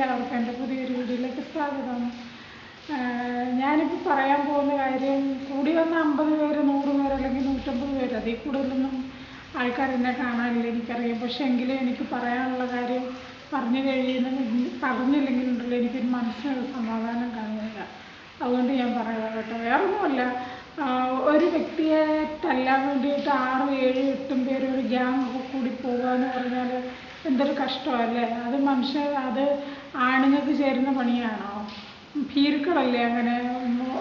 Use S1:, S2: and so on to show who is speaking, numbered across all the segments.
S1: എല്ലാവർക്കും എന്റെ പുതിയൊരു വീഡിയോയിലേക്ക് സ്വാഗതം. ഞാനിപ്പോൾ പറയാൻ പോകുന്ന കാര്യം കൂടി വന്ന അമ്പത് പേര് നൂറ് പേര് അല്ലെങ്കിൽ നൂറ്റമ്പത് പേര് അതിൽ കൂടുതലൊന്നും ആൾക്കാർ എന്നെ കാണാനില്ല എനിക്കറിയാം. പക്ഷേ എങ്കിലും എനിക്ക് പറയാനുള്ള കാര്യം പറഞ്ഞു കഴിയുന്ന പറഞ്ഞില്ലെങ്കിൽ ഉണ്ടല്ലോ എനിക്കൊരു മനസ്സിനൊരു സമാധാനം കാണുന്നില്ല. അതുകൊണ്ട് ഞാൻ പറയാം കേട്ടോ. വേറൊന്നുമല്ല ഒരു വ്യക്തിയെ തല്ലാൻ വേണ്ടിയിട്ട് ആറ് ഏഴ് എട്ടും പേര് ഒരു ഗ്യാങ് കൂടി പോകുക എന്ന് പറഞ്ഞാൽ എന്തൊരു കഷ്ടമല്ലേ? അത് മനുഷ്യ അത് ആണുങ്ങൾക്ക് ചേരുന്ന പണിയാണോ? ഭീരുക്കളല്ലേ അങ്ങനെ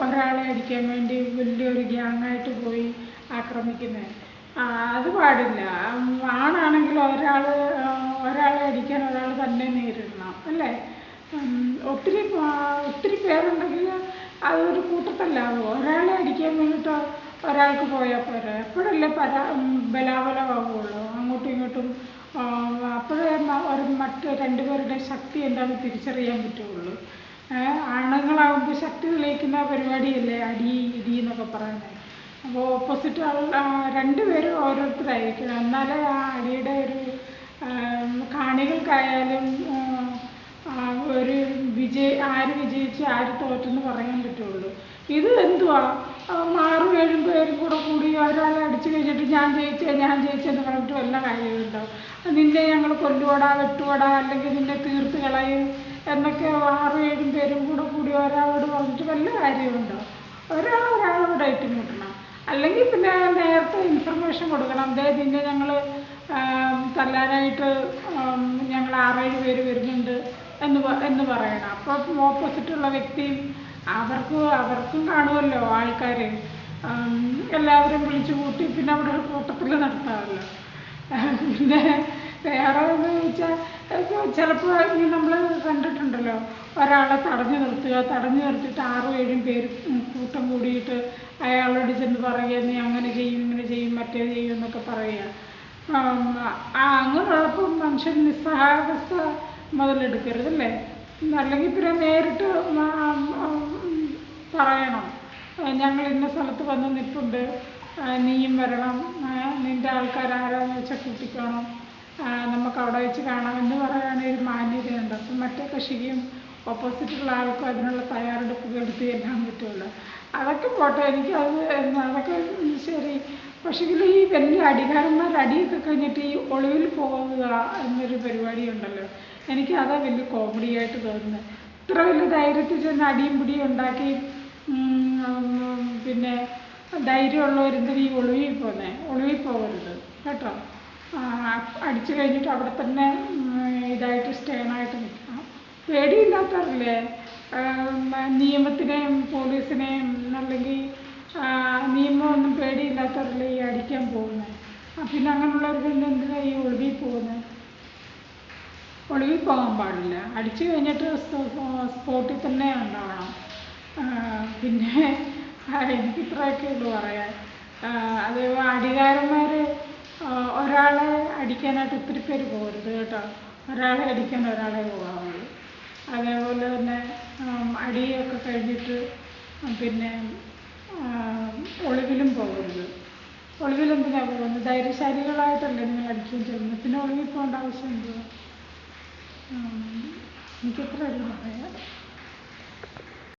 S1: ഒരാളെ അടിക്കാൻ വേണ്ടി വലിയൊരു ഗ്യാങ്ങായിട്ട് പോയി ആക്രമിക്കുന്നത് അത് പാടില്ല. ആണാണെങ്കിൽ ഒരാൾ ഒരാളെ അടിക്കാൻ ഒരാൾ തന്നെ നേരിടണം അല്ലേ? ഒത്തിരി ഒത്തിരി പേരുണ്ടെങ്കിൽ അതൊരു കൂട്ടത്തല്ലാവോ? ഒരാളെ അടിക്കാൻ വേണ്ടിയിട്ട് ഒരാൾക്ക് പോയാൽ പോരെ. എപ്പോഴല്ലേ പരാ ഉം, ബലാബലമാവുള്ളൂ. അങ്ങോട്ടും ഇങ്ങോട്ടും അപ്പോഴേ മറ്റ് രണ്ടുപേരുടെ ശക്തി എന്താണെന്ന് തിരിച്ചറിയാൻ പറ്റുള്ളൂ. ആണുങ്ങളാകുമ്പോൾ ശക്തി തെളിയിക്കുന്ന പരിപാടിയല്ലേ അടി ഇടി എന്നൊക്കെ പറയുന്നത്. അപ്പോൾ ഓപ്പോസിറ്റ് രണ്ടുപേരും ഓരോരുത്തരായിരിക്കണം എന്നാലേ ആ അടിയുടെ ഒരു കാണികൾക്കായാലും ഒരു വിജയ ആര് വിജയിച്ച് ആര് തോറ്റെന്ന് പറയാൻ പറ്റുള്ളൂ. ഇത് എന്തുവാ? മാറും ഏഴും പേരും കൂടെ കൂടി ഒരാളെ അടിച്ചു കഴിഞ്ഞിട്ട് ഞാൻ ജയിച്ചേ ഞാൻ ജയിച്ചെന്ന് പറഞ്ഞിട്ട് വല്ല കാര്യമുണ്ടോ നിന്നെ ഞങ്ങൾ കൊല്ലുവടാ വെട്ടുവടാ അല്ലെങ്കിൽ നിന്നെ തീർത്ത് കളയും എന്നൊക്കെ ആറും ഏഴും പേരും കൂടെ കൂടി ഒരാളോട് പറഞ്ഞിട്ട് വല്ല കാര്യമുണ്ടോ? ഒരാൾ ഒരാളോട് ഐറ്റം കിട്ടണം അല്ലെങ്കിൽ പിന്നെ നേരത്തെ ഇൻഫർമേഷൻ കൊടുക്കണം. ദേ നിന്നെ ഞങ്ങൾ തല്ലാനായിട്ട് ഞങ്ങൾ ആറേഴ് പേര് വരുന്നുണ്ട് എന്ന് എന്ന് പറയണം. അപ്പോൾ ഓപ്പോസിറ്റുള്ള വ്യക്തിയും അവർക്ക് അവർക്കും കാണുമല്ലോ ആൾക്കാർ എല്ലാവരും വിളിച്ചു കൂട്ടി പിന്നെ അവിടെ ഒരു കൂട്ടത്തിൽ നടത്താമല്ലോ. പിന്നെ വേറെ എന്ന് വെച്ചാൽ ചിലപ്പോൾ ഈ നമ്മൾ കണ്ടിട്ടുണ്ടല്ലോ ഒരാളെ തടഞ്ഞു നിർത്തുക തടഞ്ഞു നിർത്തിയിട്ട് ആറും ഏഴും പേര് കൂട്ടം കൂടിയിട്ട് അയാളോട് ചെന്ന് പറയുക നീ അങ്ങനെ ചെയ്യും ഇങ്ങനെ ചെയ്യും മറ്റേ ചെയ്യും എന്നൊക്കെ പറയുക. അങ്ങനെയുള്ളപ്പോൾ മനുഷ്യൻ നിസ്സഹായാവസ്ഥ മുതലെടുക്കരുതല്ലേ? അല്ലെങ്കിൽ പിന്നെ നേരിട്ട് പറയണം. ഞങ്ങൾ ഇന്ന സ്ഥലത്ത് വന്ന് നിൽപ്പുണ്ട്. നീയും വരണം. നിന്റെ ആൾക്കാർ ആരാന്ന് വെച്ചാൽ കൂട്ടിക്കണം. നമുക്ക് അവിടെ വെച്ച് കാണാമെന്ന് പറയുകയാണെ ഒരു മാന്യതയുണ്ട്. അപ്പം മറ്റേ കക്ഷിക്കും ഓപ്പോസിറ്റുള്ള ആൾക്കും അതിനുള്ള തയ്യാറെടുപ്പുകൾ ചെല്ലാൻ പറ്റുമല്ലോ. അതൊക്കെ പോട്ടെ എനിക്ക് അത് അതൊക്കെ ശരി. പക്ഷേ ഈ വലിയ അടികാരന്മാർ അടിയൊക്കെ കഴിഞ്ഞിട്ട് ഈ ഒളിവിൽ പോകുക എന്നൊരു പരിപാടി ഉണ്ടല്ലോ. എനിക്ക് അതാ വലിയ കോമഡി ആയിട്ട് തോന്നുന്നത്. ഇത്ര വലിയ ധൈര്യത്തിൽ ചെന്ന് അടിയും പിടിയും ഉണ്ടാക്കി പിന്നെ ധൈര്യമുള്ളവരെന്തിനും ഈ ഒളിവിൽ പോകുന്നത് ഒളിവിൽ പോകരുത്. കേട്ടോ? അടിച്ചു കഴിഞ്ഞിട്ട് അവിടെ തന്നെ ഇതായിട്ട് സ്റ്റേണായിട്ട് നിൽക്കണം. പേടിയില്ലാത്തവരല്ലേ? നിയമത്തിനെയും പോലീസിനെയും അല്ലെങ്കിൽ നിയമമൊന്നും പേടിയില്ലാത്തവരല്ലേ ഈ അടിക്കാൻ പോകുന്നത് പിന്നെ അങ്ങനെയുള്ളവർ പിന്നെ എന്തിനാണ് ഈ ഒളിവിൽ പോകുന്നത് ഒളിവിൽ പോകാൻ പാടില്ല. അടിച്ചു കഴിഞ്ഞിട്ട് സ്പോട്ടിൽ തന്നെ ഉണ്ടാവണം. പിന്നെ എനിക്ക് ഇത്രയൊക്കെ ഉള്ളൂ പറയാൻ. അതേപോലെ അത് അടികാരന്മാർ ഒരാളെ അടിക്കാനായിട്ട് ഒത്തിരി പേര് പോകരുത് കേട്ടോ. ഒരാളെ അടിക്കാൻ ഒരാളെ പോകാവുള്ളൂ അതേപോലെ തന്നെ അടിയൊക്കെ കഴിഞ്ഞിട്ട് പിന്നെ ഒളിവിലും പോകരുത്. ഒളിവിൽ എന്തിനാ പോകുന്നത് ധൈര്യശാലികളായിട്ടല്ലേ നിങ്ങൾ അടിക്കുകയും ചെയ്യുന്നത്? പിന്നെ ഒളിവിൽ പോകേണ്ട ആവശ്യം എന്തുവാ? എനിക്കിത്രയല്ല പറയാം